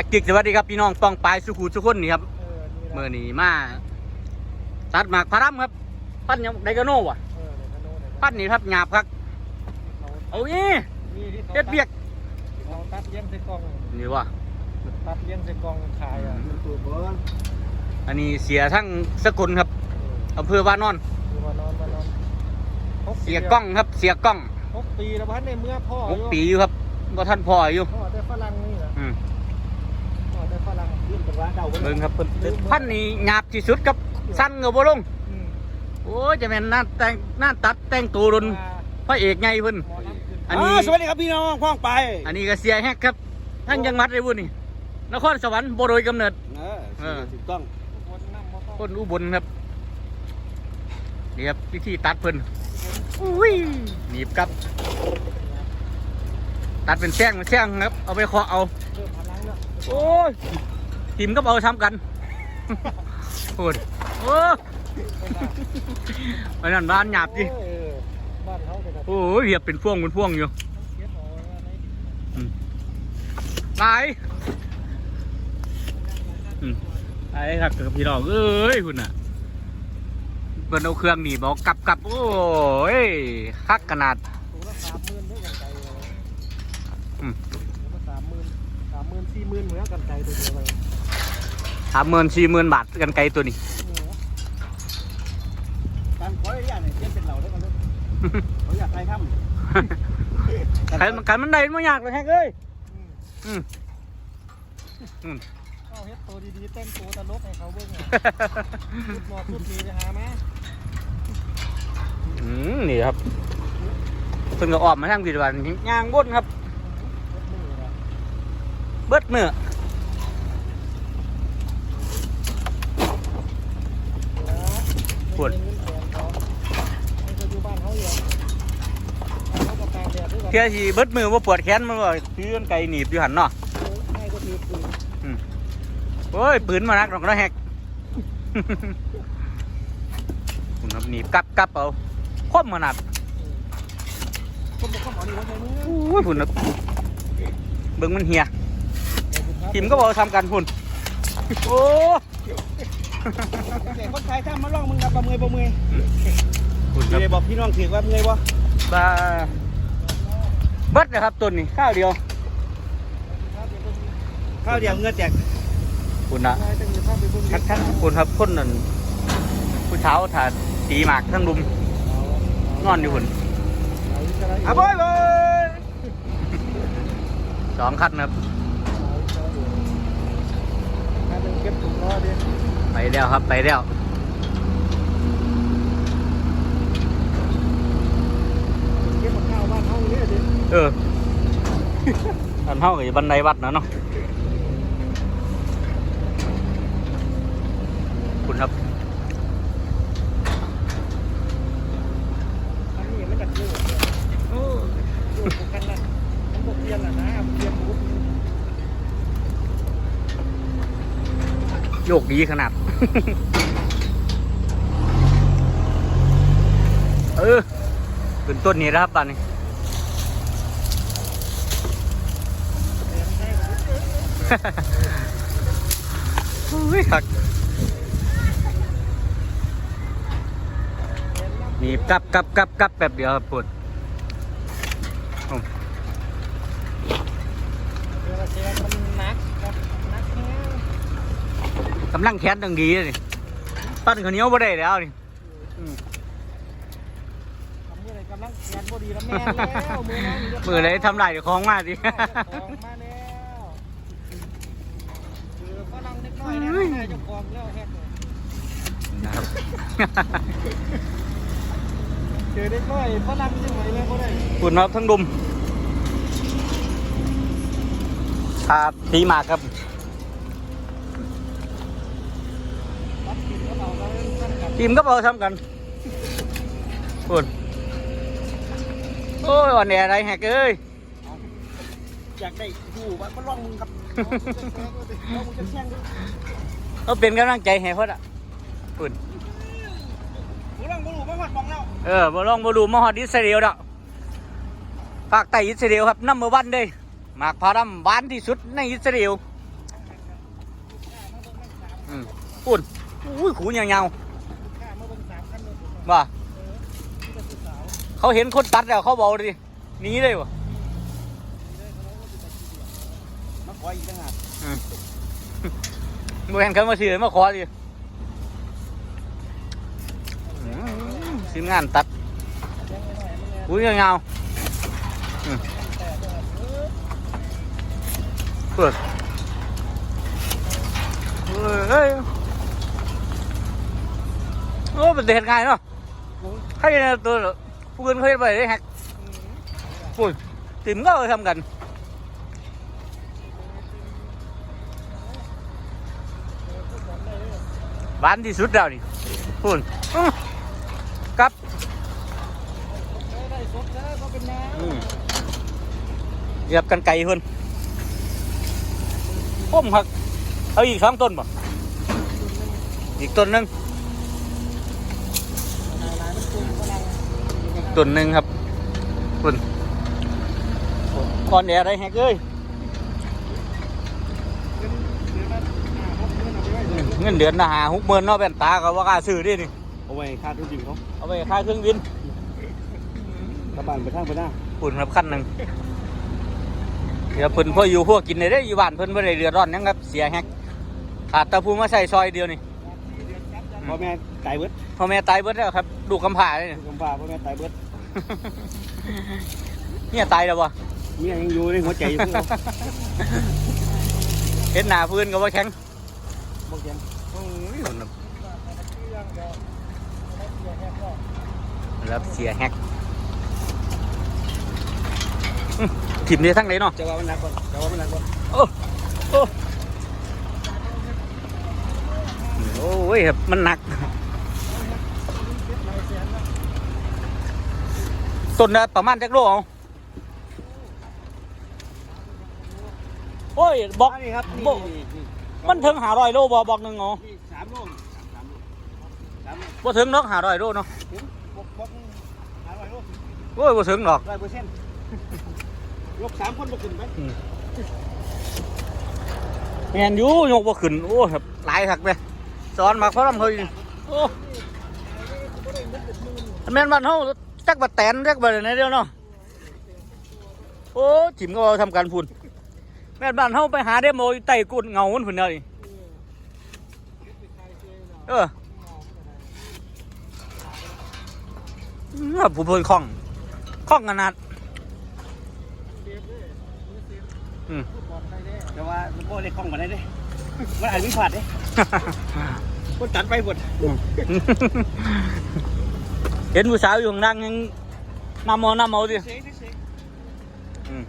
สักกิกสวัสดีครับพี่น้องป้องปลายสุขุสุขคนนี่ครับเออนี่เมื่อนี้มาตัดหมากพารัมครับ ปั้นยังไดกาโน่วะเออเดี๋ยวเขาโน้นเดี๋ยวปั้นนี่ครับหยาบครับเขาเอานี่นี่ที่เขาเฮ็ดเบียกเขาตัดเลี้ยงใส่กล่องนี่วะตัดเลี้ยงใส่กล่องขายอะตัวเบิ้ลอันนี้เสียทั้งสกุลครับอำเภอวานอนคือมานอนมานอนหเสียกล้องครับ เสียกล้องหกปีแล้วพันในเมื่อพ่อหกปีอยู่ครับบ่ท่านพ่ออยู่พ่อได้ฝรั่งนี่นะอืมพ่อได้ฝรั่งยื่นเป็นร้าน เดาเบิ่งครับเพิ่นเพิ่นพันนี่หยาบที่สุดครับสั้นก็บ่ลงอืมโอ้ยจะแม่นหน้าแต่งหน้าตัดแต่งตัวรุนพระเอกไงเพิ่นหมอลำขึ้นอันนี้าสวัสดีครับพี่น้องพ้องไป อันนี้ก็เสียแฮกครับทั้งจังหวัดเลยบุญนี่นครสวรรค์บ่โดยกำเนิดเออเออถูกต้องคนนั่งมอคต้นนอุบลครับนี่ครับวิธีตัดเพิ่นอุ้ยหนีบครับ ตัดเป็นแซงเป็นแซงครับ เอาไปเคาะเอา โอ้ยทีมก็เอาทำกันพูดโอ้ยมันนั่นบ้านหยาบดิเออบ้านเขาแต่แบบโอ้ยเหียบเป็นพ่วงเป็นพ่วงอยู่เก็บเอาไว้ในตายอืมตายครับกับพี่น้องเอ้ยคุณน่ะเปิดเอาเครื่องหนีบเอากลับกลับโอ้ยคักขนาด สามหมื่นสี่หมื่นเหมือนกันไก่ตัวเดียวเลยสามหมื่นสี่หมื่นบาทกันไกลตัวนี้การขออนุญาตเนี่ยเปลี่ยนเป็นเหล่าได้กันเลยเขาอยากใครทำใครมันกันมันได้ไม่ยากเลยแฮกเอ้ยอืมอืมอืมเอาเฮ็ดตัวดีๆเต้นตัวตลกให้เขาเบิ่งอะชุดหมอชุดนี้จะหาไหมอืมนี่ครับเพิ่นก็ออกมาทางผิดวันย่างบนครับชุดมือนะ เบิดมือปวดเงินแสนเขาให้เขาอยู่บ้านเขาอยู่เขาก็ตากแดดด้วยกันเที่ยสิเบิดมือว่าปวดแขนมันว่าซื้อกันไกลหนีบอยู่หันเนาะให้ก็ถือปืนโอ้ยปืนมานักหรอกนะแฮกคุณครับหนีบกลับกลับเอาคมขนาดก็บอกเขาหมอนี่ว่าไงมึงโอ้ยพุ่นนะเบิ่งมันเหีย ทีมก็บอกทำกันพุ่น โอ้เด็กคนไทยทำมาลองมึงครับบ่เมื่อยบ่เมื่อยพุ่นคเดี๋รัยวบบอกพี่น้องถือว่าเมื่อยบ่บาเบิดนะครับต้นนี้ข้าวเดียว ข้าวเดียวเงื่อแตกคุณนะนายแต่งภาพไปบนทักทักคุณครับคนนั้นผู้เช้าถาตีหมากทั้งรุมนอนอยู่พุ่นอะบอยบอยสองคันครับ ถ้าเป็นเก็บถุงล้อดิไปแล้วครับไปแล้วเก็บกับข้าวบ้านเขาเนี่ยดิเอออันเท่ากับบันไดวัดนะเนาะคุณครับอันนี้มันจะโยกเนี่ยโยกกันนะมันบอกเรียนอะนะเรียนปุ๊บ โยกดีขนาด เออขึ้นต้นนี้นะครับบ้านนี้เรียนได้ก็อุ้ยคักหนีบกลับกลับกลับกลับแป๊บเดียวครับปวด เรียนเรียนมันนักครับนักแค่ กำลังแขนดังดีเลยปั้นข้าวเหนียวบ่ได้แล้วนี่อืมทำเมื่อไรกำลังเรียนพอดีแล้วแม่แล้วมือน้องมือเลยทำลายเจ้าของมากดิของมาแล้วคือฝรั่งเล็กน้อยนะเจ้าของแล้วแฮกนะครับเจอเล็กน้อยฝรั่งยังไงเลยก็ได้คุณครับทั้งดุมครับตีหมากครับรับ ทีมก็เอาทำกันคุณโอ้ยอ่อนแออะไรแฮกเอ้ยอยากได้ดูว่ามาลองมึงครับเอามึงจะแช่งดูเขาเป็นกำลังใจให้เพ่ออะคุณมึงลองบ่รู้มาหอดมองแล้วเออมาลองมาดูมาฮอดอิสราเอลดอกภาคใต้อิสราเอลครับน้ำมือวันเด้หมากพารัมหวานที่สุดในอิสราเอลอืมปุ่นอุ้ยขูยาวข้ ว่าที่เป็นผู้สาวเขาเห็นคนตัดแล้วเขาบอกดิหนีเลยวะมาขออีกต่างหากเมื่อเห็นเขามาซื้อมาขอดิอืมสิงานตัดยังไม่ไหวมันเนี่ยขูยาวๆอืมแต่จังหวัดเออเปิดเฮ้ยโอ้เป็นเด็ดง่ายเนาะ ใครเนี่ยตัวผู้อื่นเขาเห็นไปได้แฮกปุ่นติ่มก็เอาไปทำกันหวานที่สุดแล้วนี่พูนอื้อกับไม่ได้สดซะก็เป็นน้อืมเหยียบกันไก่เพิ่นพุ่มครับเอาอีกสองต้นบ่ อีกต้นหนึ่งำหลายมันปรุงกำลัง อีก ต้นหนึ่งครับพุ่นก่อนแอร์ได้แฮกเอ้ยเงินเดือนละห้าหกหมื่นเอาไปไว้เงินเดือนนะหาหกหมื่นเนาะเป็นตาก็ว่ากล้าซื้อดินี่เอาไว้ค่าทุนจริงเขาเอาไปค่าเครื่องบินกระบานไปทางไปหน้าพุ่นครับขั้นหนึ่งเดี๋ยวเพิ่นพ่ออยู่พวกกินได้ได้อยู่บ้านเพิ่นไม่ได้เดือดร้อนหยังครับเสียแฮกขาดแตะพูมาใส่ซอยเดียวนี่พ่อแม่ ตายเบิดพ่อแม่ตายเบิดแล้วครับลูกกำพร้าเลยกำพร้าพ่อแม่ตายเบิดเนี่ยตายแล้ววะเมียยังอยู่ในหัวใจอยู่คือเขาเห็นหน้าพื้นก็ว่าแข็งบอกยังรับเสียแฮกอื้อถิ่มเนี่ยทั้งไหนเนาะจะว่ามันหนักก่อนจะว่ามันหนักก่อนโอ้โอ้โอ้ยครับมันหนัก ต้นละประมาณจักโลเอาโอ้ยบอกนี่ครับบอกมันถึงหาร้อยโลบอบอกหนึ่งอ๋อนี่สามโลสามโลสามโลบ่ถึงนอกหาร้อยโลเนาะถึงบกบกหาร้อยโลโอ้ยบ่ถึงหรอกร้อยเปอร์เซ็นต์ยกสามคนมาขึ้นไปแมนอยูยกบ่ขึ้นโอ้ครับหลายคักไปสอนมาเขาทำเขาอยู่โอ้แม่นบ้านเฮา จักบัดแตนจักบัดไหนเดียวเนาะโอ้จิมก็เอาทำการพุ่นแม่นบ้านเฮาไปหาเดโมอยู่ใต้กุดเงามันพุ่นเดียวนี่เอออื้อผู้เพิ่นคล่องคล่องขนาดอืมแต่ว่าโบเล็กคล่องกว่าได้เด้มันอาจมีผาดเด้คนตัดไปหมด เห็นผู้สาวอยู่ข้างล่างยังนำมอนำเมาดิเซ็งเซ็งอืม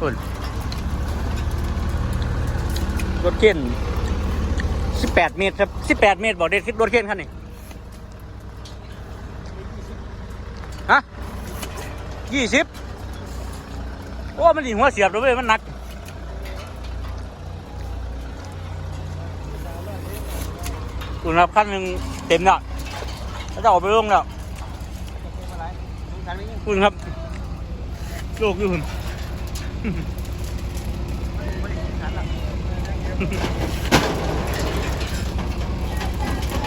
อุ่นรถเข็นสิบแปดเมตรครับสิบแปดเมตรบอกเด็ดรถเข็นคันนี้ฮะยี่สิบโอ้ มันดีหัวเสียบเลยเว้ยมันหนัก คุณรับขั้นหนึ่งเต็มแล้วแล้วจะออกไปลงแล้วคุณครับโลกอยู่คุณ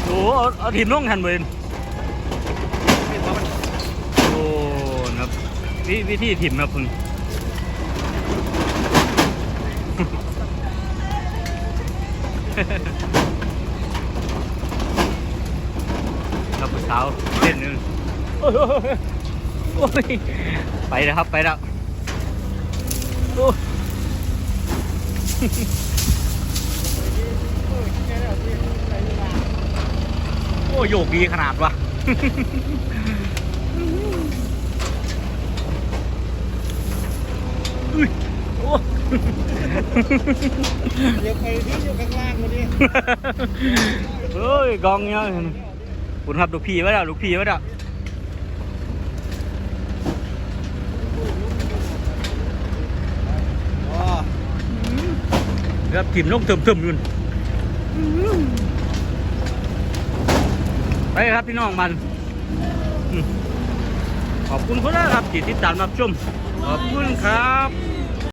โอ้โหเอาทีมลงทันเวนโอ้นะครับวิธีทีมนะครับคุณ เราผู้สาวเล่นหนึ่งโอ้ยโอ้ยไปแล้วครับไปแล้วโอ้โอ้โยกดีขนาดวะอุ้ยโอ้เดี๋ยวใครที่อยู่ข้างล่างมาดิเฮ้ยกองเนี่ย คุณครับ ลูกพี่ไว้แล้วลูกพี่ไว้แล้วอ๋อครับทีมลงเติมเติมอยู่ไปครับพี่น้องมันอืมขอบคุณคุณนะครับที่ติดตามรับชมขอบคุณครับ